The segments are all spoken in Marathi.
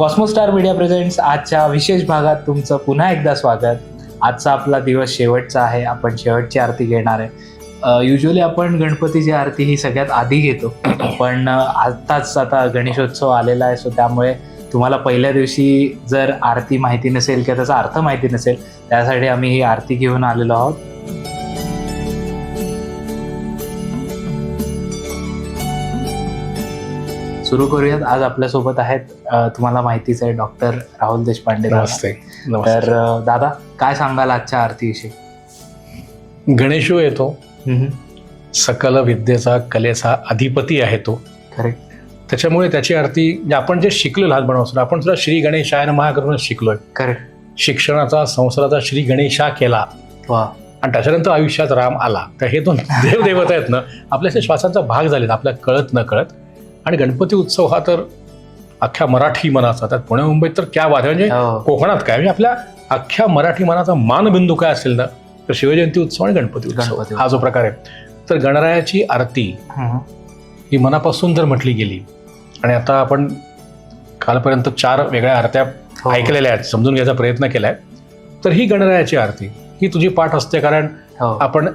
कॉस्मोस्टार मीडिया प्रेझेंट्स आजच्या विशेष भागात तुमचं पुन्हा एकदा स्वागत. आजचा आपला दिवस शेवटचा आहे. आपण शेवटची आरती घेणार आहे. युजली आपण गणपतीची आरती ही सगळ्यात आधी घेतो. पण आत्ताच आता गणेशोत्सव आलेला आहे. सो त्यामुळे तुम्हाला पहिल्या दिवशी जर आरती माहिती नसेल किंवा त्याचा अर्थ माहिती नसेल त्यासाठी आम्ही ही आरती घेऊन आलेलो आहोत. सुरू करूयात. आज आपल्यासोबत आहेत तुम्हाला माहितीच आहे डॉक्टर राहुल देशपांडे. नमस्ते. तर दादा काय सांगाल आजच्या आरतीविषयी? गणेशो येतो. सकल विद्येचा कलेचा अधिपती आहे तो. करेक्ट त्याच्यामुळे त्याची आरती म्हणजे आपण जे शिकलो लहानपणापासून आपण सुद्धा श्री गणेशायन महा करूनच शिकलोय. करेक्ट शिक्षणाचा संसाराचा श्री गणेशा केला. वा. आणि त्याच्यानंतर आयुष्यात राम आला. तर हे दोन देव देवता आहेत ना आपल्या श्वासांचा भाग झालेत आपल्या कळत न कळत. आणि गणपती उत्सव हा तर अख्ख्या मराठी मनाचा त्यात पुणे मुंबईत तर क्या आहे म्हणजे हो. कोकणात काय म्हणजे आपल्या अख्ख्या मराठी मनाचा मानबिंदू काय असेल ना तर शिवजयंती उत्सव आणि गणपती उत्सव हा जो प्रकार आहे तर गणरायाची आरती. ही मनापासून जर म्हटली गेली आणि आता आपण कालपर्यंत चार वेगळ्या आरत्या हो. ऐकलेल्या आहेत समजून घ्यायचा प्रयत्न केलाय तर ही गणरायाची आरती ही तुझी पाठ असते कारण हो. आपण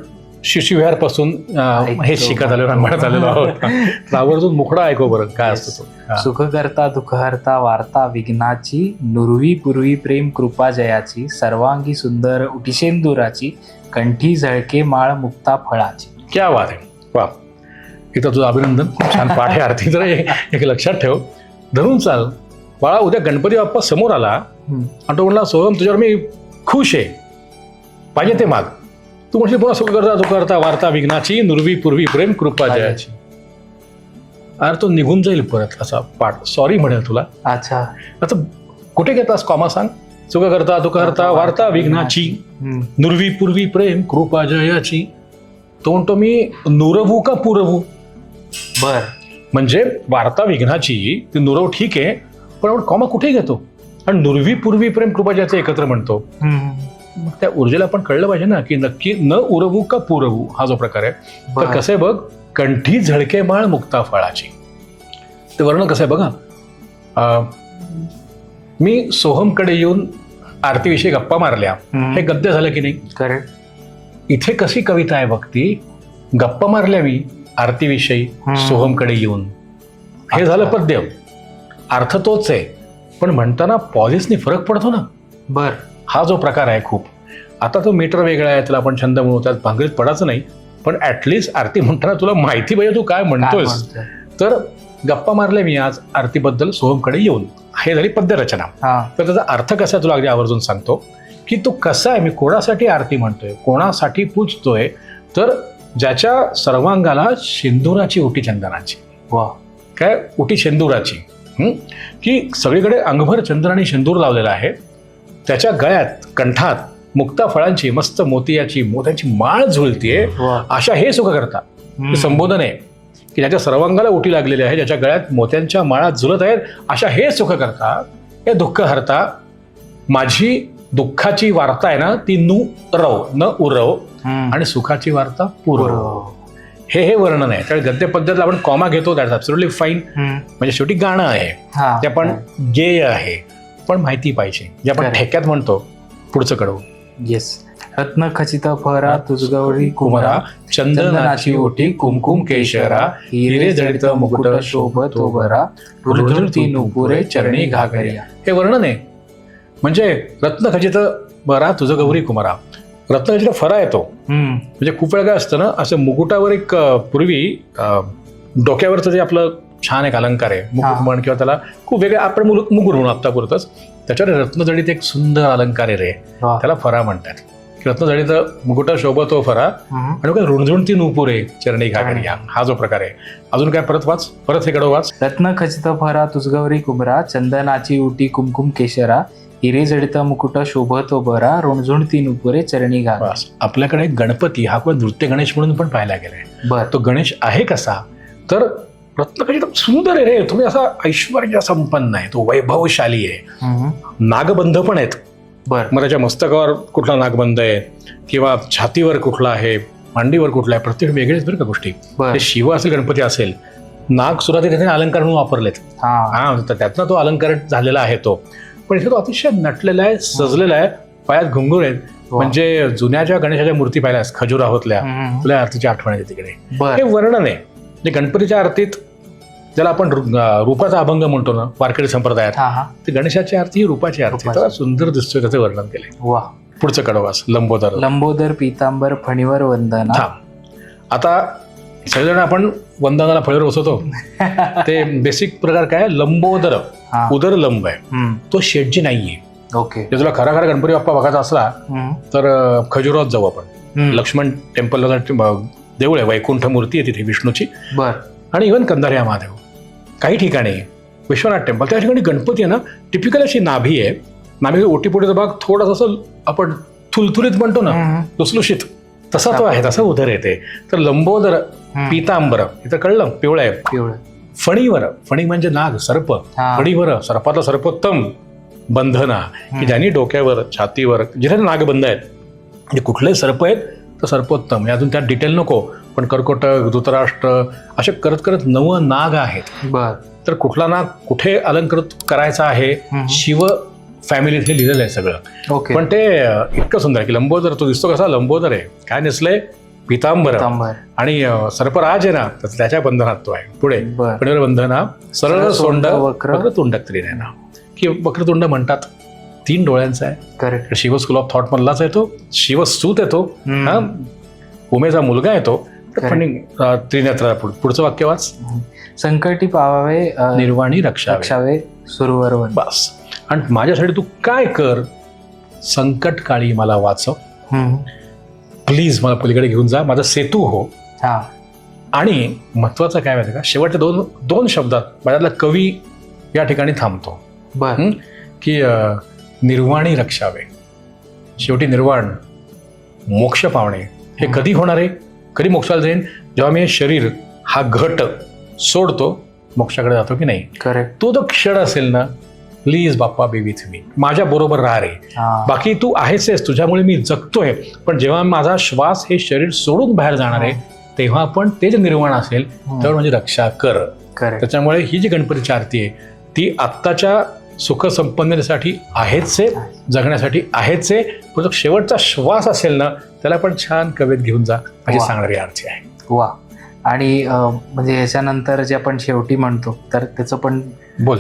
शिशुविहारपासून ऐकतो. हे शिकत आलेलो म्हणत आलेलो आहोत. आवर्जून मुखडा ऐकू बरं काय असतं. सुख करता दुःख हरता वार्ता विघ्नाची नुरवी पूर्वी प्रेम कृपा जयाची सर्वांगी सुंदर उटिशेंदुराची कंठी झळके माळ मुक्ता फळाची. क्या बात आहे. वा इथं तुझं अभिनंदन. खूप छान पाठ आहे आरती. तर एक लक्षात ठेव. धरून चाल. बाळा उद्या गणपती बाप्पा समोर आला. आणि तो म्हणला सोहम तुझ्यावर मी खुश आहे. पाहिजे ते माग. तू म्हणशील पुन्हा सुख करता वार्ता विघ्नाची नुरवी पूर्वी प्रेम कृपा जयाची. अरे तो निघून जाईल परत असा पाठ. सॉरी म्हणेल तुला. अच्छा. आता कुठे घेतास कॉमा सांग? सुख करता दुःख करता वार्ता विघ्नाची. नुरवी पूर्वी प्रेम कृपा जयाची. तो म्हणतो मी नुरवू का पुरवू? बर. म्हणजे वार्ता विघ्नाची ती नुरव ठीक आहे पण आपण कॉमा कुठे घेतो? आणि नुरवी पूर्वी प्रेम कृपा जयाचं एकत्र म्हणतो. मग त्या ऊर्जेला आपण कळलं पाहिजे ना की नक्की न उरवू का पुरवू हा जो प्रकार आहे. तर. कसं आहे बघ कंठी झळके माळ मुक्ता फळाची. ते वर्णन कसं आहे बघा. मी सोहमकडे येऊन आरतीविषयी गप्पा मारल्या. हे गद्य झालं की नाही? करेक्ट इथे कशी कविता आहे बघ ती गप्पा मारल्या मी आरतीविषयी. सोहमकडे येऊन. हे झालं. पद्य. अर्थ तोच आहे. पण म्हणताना पॉझिसनी फरक पडतो ना. बर. हा जो प्रकार आहे खूप. आता तो मीटर वेगळा आहे त्याला आपण छंद म्हणू त्यात भांगरीत पडायचं नाही पण ऍटलिस्ट आरती म्हणताना तुला माहिती पाहिजे तू काय म्हणतोयस? म्हणतोय? तर गप्पा मारल्या मी आज आरतीबद्दल सोहमकडे येऊन. हे झाली पद्य रचना हा. तर त्याचा अर्थ कसा आहे तुला अगदी आवर्जून सांगतो की तो कसा आहे मी कोणासाठी आरती म्हणतोय कोणासाठी पूजतोय तर ज्याच्या सर्वांगाला शेंदुराची ओटी चंदनाची. वा. काय? ओटी शेंदुराची? की सगळीकडे अंगभर चंदन आणि शेंदूर लावलेला आहे. त्याच्या गळ्यात कंठात मुक्ता फळांची मस्त मोतियाची मोत्याची माळ झुलतीये. अशा हे सुख करता. हे संबोधन. आहे की ज्याच्या सर्वांगाला ओटी लागलेली आहे ज्याच्या गळ्यात मोत्यांच्या माळा झुलत आहेत अशा हे सुख करता हे दुःख हरता. माझी दुःखाची वार्ता आहे ना ती नु रव न उरव. आणि सुखाची वार्ता पुरव. हे हे वर्णन आहे. त्यामुळे गद्य पद्धतीला आपण कॉमा घेतो दॅट्स ॲब्सोल्युटली फाईन. म्हणजे शेवटी गाणं आहे. ते आपण गेय आहे. पण माहिती पाहिजे. जे आपण Correct. ठेक्यात म्हणतो पुढचं कडवू. येस रत्न खचित फरा तुझगवळी कुमारा कुमारा चंदनाची ओटी कुमकुम केशरा हिरे जडित मुकुट शोभतो बरा रुळरुळती नुपुरे चरणी घागरिया हे वर्णन आहे. म्हणजे रत्नखचित बरा तुझं गौरी कुमारा. रत्नखचित फरा येतो. हम्म. म्हणजे खूप वेळा काय असतं ना असं मुकुटावर एक अं, पूर्वी अं, डोक्यावरचं जे आपलं छान एक अलंकार आहे. मुकुट. म्हण किंवा त्याला खूप वेगळे आपण मुकुट म्हणून आत्तापुरतच. त्याच्यावर रत्नजडित एक सुंदर अलंकार आहे रे. त्याला फरा म्हणतात. रत्नजडित मुकुट शोभतो फरा. आणि काय रुणझुणती नुपुरे चरणी घागरिया हा जो प्रकार आहे. अजून काय परत वाच? परत हे कडव वाच. रत्न खचित फरा तुझगवरी कुमरा चंदनाची उटी कुमकुम केशरा हिरे जडित मुकुट शोभतो बरा रुणझुणती नुपुरे चरणी घाग बस. आपल्याकडे गणपती हा कोण नृत्य गणेश म्हणून पण पाहायला गेलाय. बर. तो गणेश आहे कसा? तर रत्नखचित सुंदर आहे रे. तुम्ही असा ऐश्वर्य संपन्न आहे. तो वैभवशाली आहे. नागबंध पण आहेत. बर. मग त्याच्या मस्तकावर कुठला नागबंध आहे? किंवा छातीवर कुठला आहे? मांडीवर कुठला आहे? प्रत्येक वेगळेच बरं का गोष्टी. शिव असेल गणपती असेल नाग सुरुवातीला त्याने अलंकार म्हणून वापरलेत. हा. हा त्यातनं तो अलंकार झालेला आहे तो. पण इथे तो अतिशय नटलेला आहे सजलेला आहे पायात घुंगूर आहेत. म्हणजे जुन्या ज्या गणेशाच्या मूर्ती पाहिल्यास खजुराहोतल्या. तुला आरतीची आठवण येते तिकडे. हे वर्णन आहे. म्हणजे गणपतीच्या आरतीत ज्याला आपण रूपाचा अभंग म्हणतो ना वारकरी संप्रदायात हा हा. ती गणेशाची आरती ही रूपाची आरती. तर सुंदर दिसतोय त्याचं वर्णन केलंय. वा. पुढचं कडवास लंबोदर. लंबोदर पितांबर फणीवर वंदना. आता सगळेजण आपण वंदनाला फळीवर बसवतो. ते बेसिक प्रकार काय? लंबोदर. उदर लंब आहे. तो शेटजी नाहीये. ओके. जर तुला खरा खरा गणपती बाप्पा बघायचा असला. तर खजुरात जाऊ आपण. लक्ष्मण टेम्पलला अं, देऊळ आहे वैकुंठ मूर्ती आहे तिथे विष्णूची. बर. आणि इव्हन कंधारिया महादेव. काही ठिकाणी विश्वनाथ टेम्पल त्या ठिकाणी गणपती आहे ना टिपिकल अशी नाभी आहे. नाभी ओटीपोटीचा भाग थोडासा असं आपण थुलथुलीत म्हणतो ना. लुसलुशीत. तसा तो आहे तसा उदर येते तर लंबोदर. पितांबर इथं कळलं? पिवळं आहे. पिवळं फणीवर. फणी म्हणजे नाग सर्प. फणीवर सर्पातला सर्वोत्तम बंधना. की. ज्यांनी डोक्यावर छातीवर जिथे नागबंध आहेत. म्हणजे कुठलेही सर्प आहेत तर सर्पोत्तम अजून त्यात डिटेल नको पण कर्कोटक धृतराष्ट्र असे करत करत नव नाग आहेत. बर. तर कुठला नाग कुठे अलंकृत करायचा आहे. शिव फॅमिलीत हे लिहिलेलं आहे सगळं. ओके. पण ते इतकं सुंदर आहे की लंबोदर तो दिसतो कसा? लंबोदर आहे. काय नेसलंय पितांबर. आणि सर्पराज आहे ना तर त्याच्या बंधनात तो आहे. पुढे. बंधना सरळ सोंड वक्र. वक्रतुंड त्रिनयना की वक्रतुंड म्हणतात. तीन डोळ्यांचा आहे. Correct Shiv school of thought मधलाच येतो शिवसूत येतो. हा? उमेचा मुलगा येतो तर Correct. फणी अं, त्रिनेत्र पुढ- पुढचं वाक्य वाच. संकटी पावावे निर्वाणी रक्षा रक्षावे सुरवर बस. आणि माझ्यासाठी तू काय कर? संकट काळी मला वाचव. प्लीज मला पलीकडे घेऊन जा. माझा सेतू हो. हा. आणि महत्वाचं काय माहिती का? शेवटच्या दोन दोन शब्दात माझ्यातला कवी या ठिकाणी थांबतो. बर? की अं, निर्वाणी रक्षावे. शेवटी निर्वाण मोक्ष पावणे. हे. कधी होणार आहे? कधी मोक्षाला जाईन? जेव्हा मी शरीर हा घट सोडतो मोक्षाकडे जातो की नाही? करेक्ट तो जो क्षण असेल ना please Bappa B with me माझ्या बरोबर राहा रे. बाकी तू आहेस आहेस, तुझ्यामुळे मी जगतोय. पण जेव्हा माझा श्वास हे शरीर सोडून बाहेर जाणार आहे तेव्हा आपण ते जे निर्वाण असेल. तेव्हा म्हणजे रक्षा कर. त्याच्यामुळे ही जी गणपतीची आरती आहे ती आत्ताच्या सुख संपन्नतेसाठी आहेच आहे जगण्यासाठी आहेच आहे पण शेवटचा श्वास असेल ना त्याला पण छान कवेत घेऊन जा अशी. सांगणारी आरती आहे. वा. आणि म्हणजे याच्यानंतर जे आपण शेवटी म्हणतो तर त्याचं पण बोल.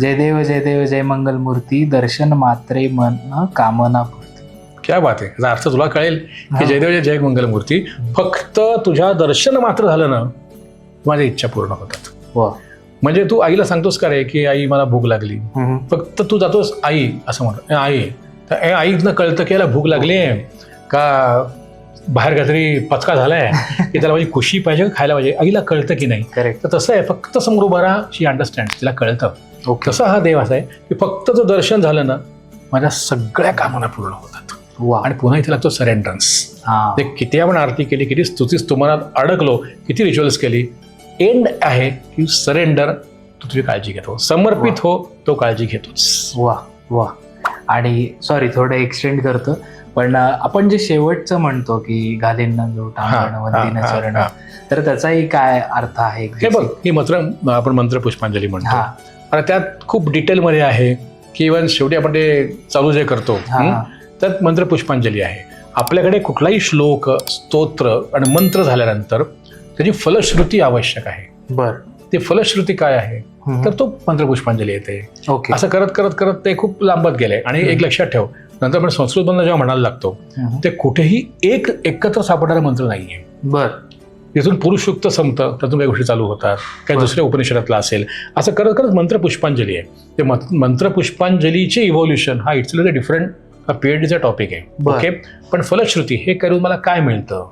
जय देव जय देव जय मंगल मूर्ती दर्शन मात्रे मन कामना पूर्ती क्या बात आहे. याचा अर्थ तुला कळेल. की जयदेव जय जय मंगलमूर्ती फक्त तुझ्या दर्शन मात्र झालं ना माझ्या इच्छा पूर्ण होतात. वा. म्हणजे तू आईला सांगतोस का रे की आई मला भूक लागली. फक्त तू जातोस आई असं म्हणतो "ए, आई. तर ए आईनं कळतं की याला भूक लागली आहे. का बाहेर काहीतरी पचका झालाय? की त्याला माझी खुशी पाहिजे का खायला पाहिजे? आईला कळतं की नाही. करेक्ट तर तसं आहे. फक्त समोर उभा राहा शी अंडरस्टँड तिला कळतं. तसा हा देव असा आहे की फक्त जो दर्शन झालं ना माझ्या सगळ्या कामना पूर्ण होतात. वा आणि पुन्हा इथे लागतो सरेंडरन्स हा. ते किती आपण आरती केली किती स्तुतीस तुम्हाला अडकलो किती रिच्युअल्स केली एंड आहे की सरेंडर तू तुझी काळजी घेतो. समर्पित हो तो काळजी घेतोच वा वा. आणि सॉरी थोडं एक्सटेंड करतो पण आपण जे शेवटचं म्हणतो की घालीन जो चरण हा. तर त्याचाही काय अर्थ आहे हे बघ ही मंत्र आपण मंत्र पुष्पांजली म्हणतो. आणि त्यात खूप डिटेलमध्ये आहे की इव्हन शेवटी आपण ते चालू जे करतो त्यात मंत्र पुष्पांजली आहे. आपल्याकडे कुठलाही श्लोक स्तोत्र आणि मंत्र झाल्यानंतर त्याची फलश्रुती आवश्यक आहे. बर. ती फलश्रुती काय आहे. तर तो मंत्र पुष्पांजली येते. ओके. असं करत करत करत ते खूप लांबत गेले. आणि एक लक्षात ठेव नंतर आपण संस्कृत मधनं जेव्हा म्हणायला लागतो. ते कुठेही एक एकत्र सापडणारा मंत्र नाहीये. बर. तिथून पुरुषयुक्त संपतं त्यातून काही गोष्टी चालू होतात काही. दुसऱ्या उपनिषदातला असेल. असं करत करत मंत्र पुष्पांजली आहे. ते मत- मंत्र पुष्पांजलीचे इव्होल्युशन हा इट्स डिफरंट हा पीएचडीचा टॉपिक आहे. ओके पण फलश्रुती हे करून मला काय मिळतं.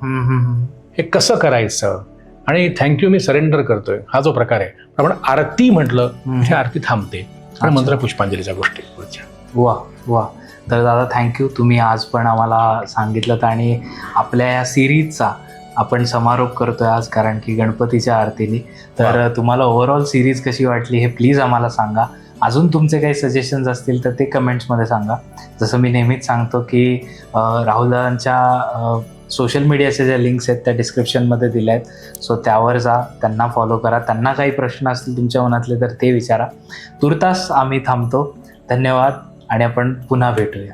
हे कसं करायचं? आणि थँक्यू मी सरेंडर करतोय. हा जो प्रकार आहे. आपण आरती म्हटलं. हे आरती थांबते. आणि. मंत्र पुष्पांजलीच्या गोष्टी. वा वा. तर दादा थँक्यू तुम्ही आज पण आम्हाला सांगितलं आणि आपल्या या सिरीजचा आपण समारोप करतोय आज कारण की गणपतीच्या आरतीने. तर तुम्हाला ओव्हरऑल सिरीज कशी वाटली हे प्लीज आम्हाला सांगा. अजून तुमचे काही सजेशन्स असतील तर ते कमेंट्समध्ये सांगा. जसं मी नेहमीच सांगतो की अं, सोशल मीडियाचे ज्या लिंक्स आहेत त्या डिस्क्रिप्शनमध्ये दिल्या आहेत. सो त्यावर जा त्यांना फॉलो करा. त्यांना काही प्रश्न असतील तुमच्या मनातले तर ते विचारा. तुर्तास आम्ही थांबतो. धन्यवाद. आणि आपण पुन्हा भेटूया.